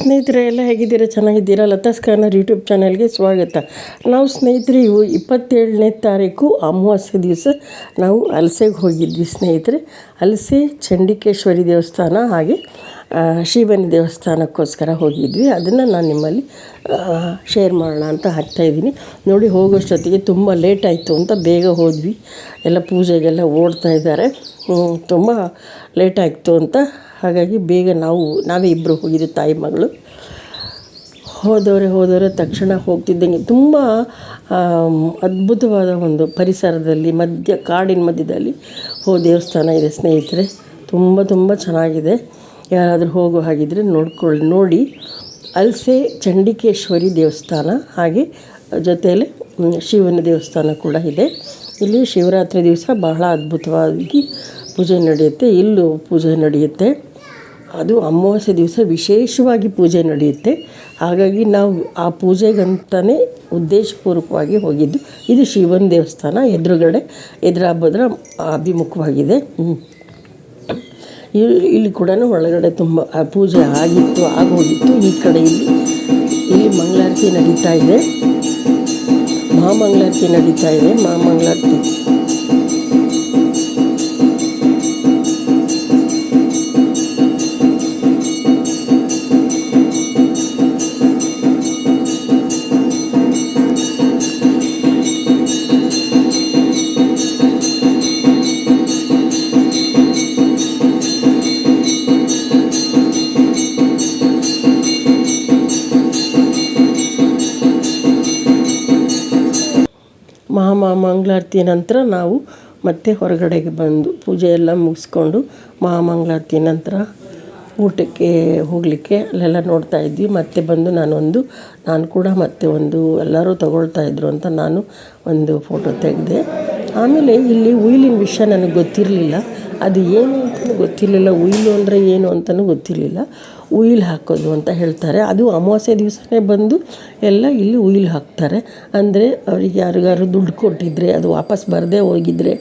ಸ್ನೇಹಿತರೆ, ಎಲ್ಲ ಹೇಗಿದ್ದೀರಾ? ಚೆನ್ನಾಗಿದ್ದೀರಾ? ಲತಾ ಸ್ಕ್ಯಾನರ್ ಯೂಟ್ಯೂಬ್ ಚಾನಲ್ಗೆ ಸ್ವಾಗತ. ನಾವು ಸ್ನೇಹಿತರೆ, ಇವು ಇಪ್ಪತ್ತೇಳನೇ ತಾರೀಕು, ಅಮಾವಾಸ್ಯೆ ದಿವಸ ನಾವು ಅಲಸೆಗೆ ಹೋಗಿದ್ವಿ ಸ್ನೇಹಿತರೆ. ಅಲಸೆ ಚಂಡಿಕೇಶ್ವರಿ ದೇವಸ್ಥಾನ ಹಾಗೆ ಶಿವನ ದೇವಸ್ಥಾನಕ್ಕೋಸ್ಕರ ಹೋಗಿದ್ವಿ. ಅದನ್ನು ನಾನು ನಿಮ್ಮಲ್ಲಿ ಶೇರ್ ಮಾಡೋಣ ಅಂತ ಹಾಕ್ತಾಯಿದ್ದೀನಿ ನೋಡಿ, ಹೋಗೋಷ್ಟೊತ್ತಿಗೆ ತುಂಬ ಲೇಟ್ ಆಯಿತು ಅಂತ ಬೇಗ ಹೋದ್ವಿ. ಎಲ್ಲ ಪೂಜೆಗೆಲ್ಲ ಓಡ್ತಾ ಇದ್ದಾರೆ. ತುಂಬ ಲೇಟ್ ಆಯಿತು ಅಂತ ಹಾಗಾಗಿ ಬೇಗ ನಾವು, ನಾವೇ ಇಬ್ಬರು ಹೋಗಿದ್ದು ತಾಯಿ ಮಗಳು. ಹೋದವರೆ ಹೋದವರೆ ತಕ್ಷಣ ಹೋಗ್ತಿದ್ದಂಗೆ ತುಂಬ ಅದ್ಭುತವಾದ ಒಂದು ಪರಿಸರದಲ್ಲಿ, ಮಧ್ಯ, ಕಾಡಿನ ಮಧ್ಯದಲ್ಲಿ ಹೋ, ದೇವಸ್ಥಾನ ಇದೆ ಸ್ನೇಹಿತರೆ. ತುಂಬ ತುಂಬ ಚೆನ್ನಾಗಿದೆ. ಯಾರಾದರೂ ಹೋಗೋ ಹಾಗಿದ್ರೆ ನೋಡ್ಕೊಳ್ಳಿ ನೋಡಿ. ಅಲ್ಸೆ ಚಂಡಿಕೇಶ್ವರಿ ದೇವಸ್ಥಾನ, ಹಾಗೆ ಜೊತೆಯಲ್ಲಿ ಶಿವನ ದೇವಸ್ಥಾನ ಕೂಡ ಇದೆ. ಇಲ್ಲಿ ಶಿವರಾತ್ರಿ ದಿವಸ ಬಹಳ ಅದ್ಭುತವಾಗಿ ಪೂಜೆ ನಡೆಯುತ್ತೆ. ಇಲ್ಲೂ ಪೂಜೆ ನಡೆಯುತ್ತೆ. ಅದು ಅಮಾವಾಸ್ಯೆ ದಿವಸ ವಿಶೇಷವಾಗಿ ಪೂಜೆ ನಡೆಯುತ್ತೆ. ಹಾಗಾಗಿ ನಾವು ಆ ಪೂಜೆಗಂತಲೇ ಉದ್ದೇಶಪೂರ್ವಕವಾಗಿ ಹೋಗಿದ್ದು. ಇದು ಶಿವನ ದೇವಸ್ಥಾನ ಎದುರುಗಡೆ, ಎದುರ ಅಭಿಮುಖವಾಗಿದೆ. ಇಲ್ಲಿ ಇಲ್ಲಿ ಕೂಡ ಒಳಗಡೆ ತುಂಬ ಪೂಜೆ ಆಗಿತ್ತು, ಆಗೋಗಿತ್ತು. ಈ ಕಡೆ ಇಲ್ಲಿ ಇಲ್ಲಿ ಮಂಗಳಾರತಿ ನಡೀತಾ ಇದೆ. ಮಹಾಮಂಗಳಾರತಿ ನಡೀತಾ ಇದೆ. ಮಹಾಮಂಗಳಾರತಿ. ಮಹಾ ಮಂಗಳಾರತಿ ನಂತರ ನಾವು ಮತ್ತೆ ಹೊರಗಡೆಗೆ ಬಂದು ಪೂಜೆ ಎಲ್ಲ ಮುಗಿಸ್ಕೊಂಡು ಮಹಾಮಂಗಳಾರತಿ ನಂತರ ಊಟಕ್ಕೆ ಹೋಗಲಿಕ್ಕೆ ಅಲ್ಲೆಲ್ಲ ನೋಡ್ತಾ ಇದ್ವಿ. ಮತ್ತೆ ಬಂದು ನಾನೊಂದು, ನಾನು ಕೂಡ ಮತ್ತೆ ಒಂದು ಎಲ್ಲರೂ ತಗೊಳ್ತಾ ಇದ್ರು ಅಂತ ನಾನು ಒಂದು ಫೋಟೋ ತೆಗೆದೆ. ಆಮೇಲೆ ಇಲ್ಲಿ ಉಯಿಲಿನ ವಿಷಯ ನನಗೆ ಗೊತ್ತಿರಲಿಲ್ಲ. ಅದು ಏನು ಅಂತಲೂ ಗೊತ್ತಿರಲಿಲ್ಲ. ಉಯಿಲು ಅಂದರೆ ಏನು ಅಂತಲೂ ಗೊತ್ತಿರಲಿಲ್ಲ. ಉಯಿಲ್ ಹಾಕೋದು ಅಂತ ಹೇಳ್ತಾರೆ. ಅದು ಅಮಾವಾಸ್ಯೆ ದಿವಸನೇ ಬಂದು ಎಲ್ಲ ಇಲ್ಲಿ ಉಯಿಲ್ ಹಾಕ್ತಾರೆ. ಅಂದರೆ ಅವ್ರಿಗೆ ಯಾರಿಗಾರು ದುಡ್ಡು ಕೊಟ್ಟಿದ್ದರೆ ಅದು ವಾಪಸ್ ಬರದೇ ಹೋಗಿದ್ರೆ,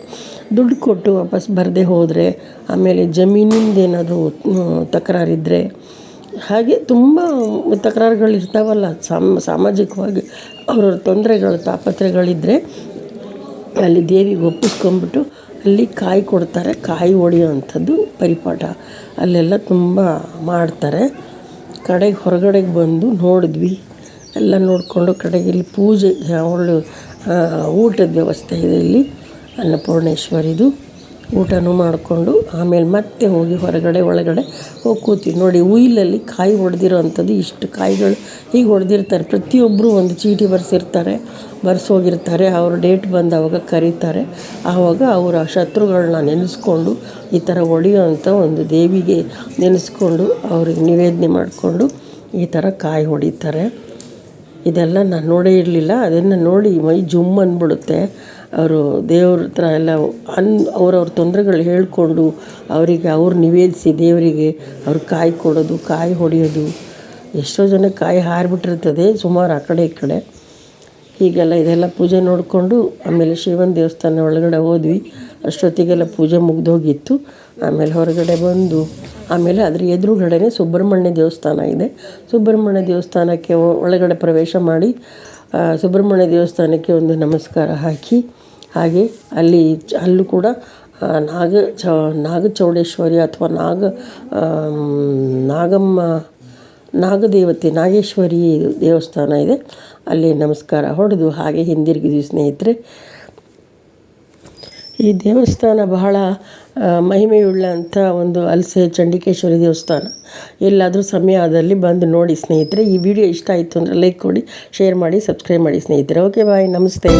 ದುಡ್ಡು ಕೊಟ್ಟು ವಾಪಸ್ ಬರದೇ ಹೋದರೆ, ಆಮೇಲೆ ಜಮೀನಿಂದ ಏನಾದರೂ ತಕರಾರಿದ್ದರೆ ಹಾಗೆ ತುಂಬ ತಕರಾರುಗಳು ಇರ್ತಾವಲ್ಲ. ಸಾಮ್, ಸಾಮಾಜಿಕವಾಗಿ ಅವ್ರವ್ರ ತೊಂದರೆಗಳು ತಾಪತ್ರೆಗಳಿದ್ದರೆ ಅಲ್ಲಿ ದೇವಿಗೆ ಒಪ್ಪಿಸ್ಕೊಂಬಿಟ್ಟು ಅಲ್ಲಿ ಕಾಯಿ ಕೊಡ್ತಾರೆ, ಕಾಯಿ ಒಡೆಯುವಂಥದ್ದು ಪರಿಪಾಠ. ಅಲ್ಲೆಲ್ಲ ತುಂಬ ಮಾಡ್ತಾರೆ. ಕಡೆಗೆ ಹೊರಗಡೆಗೆ ಬಂದು ನೋಡಿದ್ವಿ. ಎಲ್ಲ ನೋಡಿಕೊಂಡು ಕಡೆಗೆ ಇಲ್ಲಿ ಪೂಜೆ ಒಳ್ಳೆ ಊಟದ ವ್ಯವಸ್ಥೆ ಇದೆ ಇಲ್ಲಿ. ಅನ್ನಪೂರ್ಣೇಶ್ವರಿದು. ಊಟನೂ ಮಾಡಿಕೊಂಡು ಆಮೇಲೆ ಮತ್ತೆ ಹೋಗಿ ಹೊರಗಡೆ ಒಳಗಡೆ ಹೋಗಿ ಕೂತೀವಿ. ನೋಡಿ ಉಯಿಲಲ್ಲಿ ಕಾಯಿ ಹೊಡೆದಿರೋ ಅಂಥದ್ದು ಇಷ್ಟು ಕಾಯಿಗಳು ಹೀಗೆ ಹೊಡೆದಿರ್ತಾರೆ. ಪ್ರತಿಯೊಬ್ಬರು ಒಂದು ಚೀಟಿ ಬರೆಸಿರ್ತಾರೆ, ಬರ್ಸೋಗಿರ್ತಾರೆ. ಅವ್ರ ಡೇಟ್ ಬಂದು ಕರೀತಾರೆ. ಆವಾಗ ಅವರ ಶತ್ರುಗಳನ್ನ ನೆನೆಸ್ಕೊಂಡು ಈ ಥರ ಹೊಡೆಯುವಂಥ ಒಂದು ದೇವಿಗೆ ನೆನೆಸ್ಕೊಂಡು ಅವ್ರಿಗೆ ನಿವೇದನೆ ಮಾಡಿಕೊಂಡು ಈ ಥರ ಕಾಯಿ ಹೊಡಿತಾರೆ. ಇದೆಲ್ಲ ನಾನು ನೋಡೇ ಇರಲಿಲ್ಲ. ಅದನ್ನು ನೋಡಿ ಮೈ ಜುಮ್ ಅಂದ್ಬಿಡುತ್ತೆ ಅವರು ದೇವ್ರ ಹತ್ರ ಎಲ್ಲ ಅನ್ ಅವ್ರವ್ರ ತೊಂದರೆಗಳು ಹೇಳಿಕೊಂಡು ಅವರಿಗೆ ಅವ್ರು ನಿವೇದಿಸಿ ದೇವರಿಗೆ ಅವ್ರು ಕಾಯಿ ಕೊಡೋದು, ಕಾಯಿ ಹೊಡೆಯೋದು. ಎಷ್ಟೋ ಜನ ಕಾಯಿ ಹಾರಿಬಿಟ್ಟಿರ್ತದೆ ಸುಮಾರು ಆ ಕಡೆ ಈ ಕಡೆ. ಹೀಗೆಲ್ಲ ಇದೆಲ್ಲ ಪೂಜೆ ನೋಡಿಕೊಂಡು ಆಮೇಲೆ ಶಿವನ ದೇವಸ್ಥಾನ ಒಳಗಡೆ ಹೋದ್ವಿ. ಅಷ್ಟೊತ್ತಿಗೆಲ್ಲ ಪೂಜೆ ಮುಗ್ದೋಗಿತ್ತು. ಆಮೇಲೆ ಹೊರಗಡೆ ಬಂದು, ಆಮೇಲೆ ಅದ್ರ ಎದುರುಗಡೆನೇ ಸುಬ್ರಹ್ಮಣ್ಯ ದೇವಸ್ಥಾನ ಇದೆ. ಸುಬ್ರಹ್ಮಣ್ಯ ದೇವಸ್ಥಾನಕ್ಕೆ ಒಳಗಡೆ ಪ್ರವೇಶ ಮಾಡಿ ಸುಬ್ರಹ್ಮಣ್ಯ ದೇವಸ್ಥಾನಕ್ಕೆ ಒಂದು ನಮಸ್ಕಾರ ಹಾಕಿ, ಹಾಗೆ ಅಲ್ಲಿ ಅಲ್ಲೂ ಕೂಡ ನಾಗ ಚ, ನಾಗಚೌಡೇಶ್ವರಿ ಅಥವಾ ನಾಗ ನಾಗಮ್ಮ, ನಾಗದೇವತೆ, ನಾಗೇಶ್ವರಿ ದೇವಸ್ಥಾನ ಇದೆ. ಅಲ್ಲಿ ನಮಸ್ಕಾರ ಹೊಡೆದು ಹಾಗೆ ಹಿಂದಿರುಗಿದ್ವಿ ಸ್ನೇಹಿತರೆ. ಈ ದೇವಸ್ಥಾನ ಬಹಳ ಮಹಿಮೆಯುಳ್ಳ ಮಹಿಮೆಯುಳ್ಳಂಥ ಒಂದು ಅಲ್ಸೆ ಚಂಡಿಕೇಶ್ವರಿ ದೇವಸ್ಥಾನ. ಎಲ್ಲಾದರೂ ಸಮಯ ಆದಲ್ಲಿ ಬಂದು ನೋಡಿ ಸ್ನೇಹಿತರೆ. ಈ ವಿಡಿಯೋ ಇಷ್ಟ ಆಯಿತು ಅಂದರೆ ಲೈಕ್ ಕೊಡಿ ಶೇರ್ ಮಾಡಿ ಸಬ್ಸ್ಕ್ರೈಬ್ ಮಾಡಿ ಸ್ನೇಹಿತರೆ. ಓಕೆ ಬಾಯ್ ನಮಸ್ತೆ.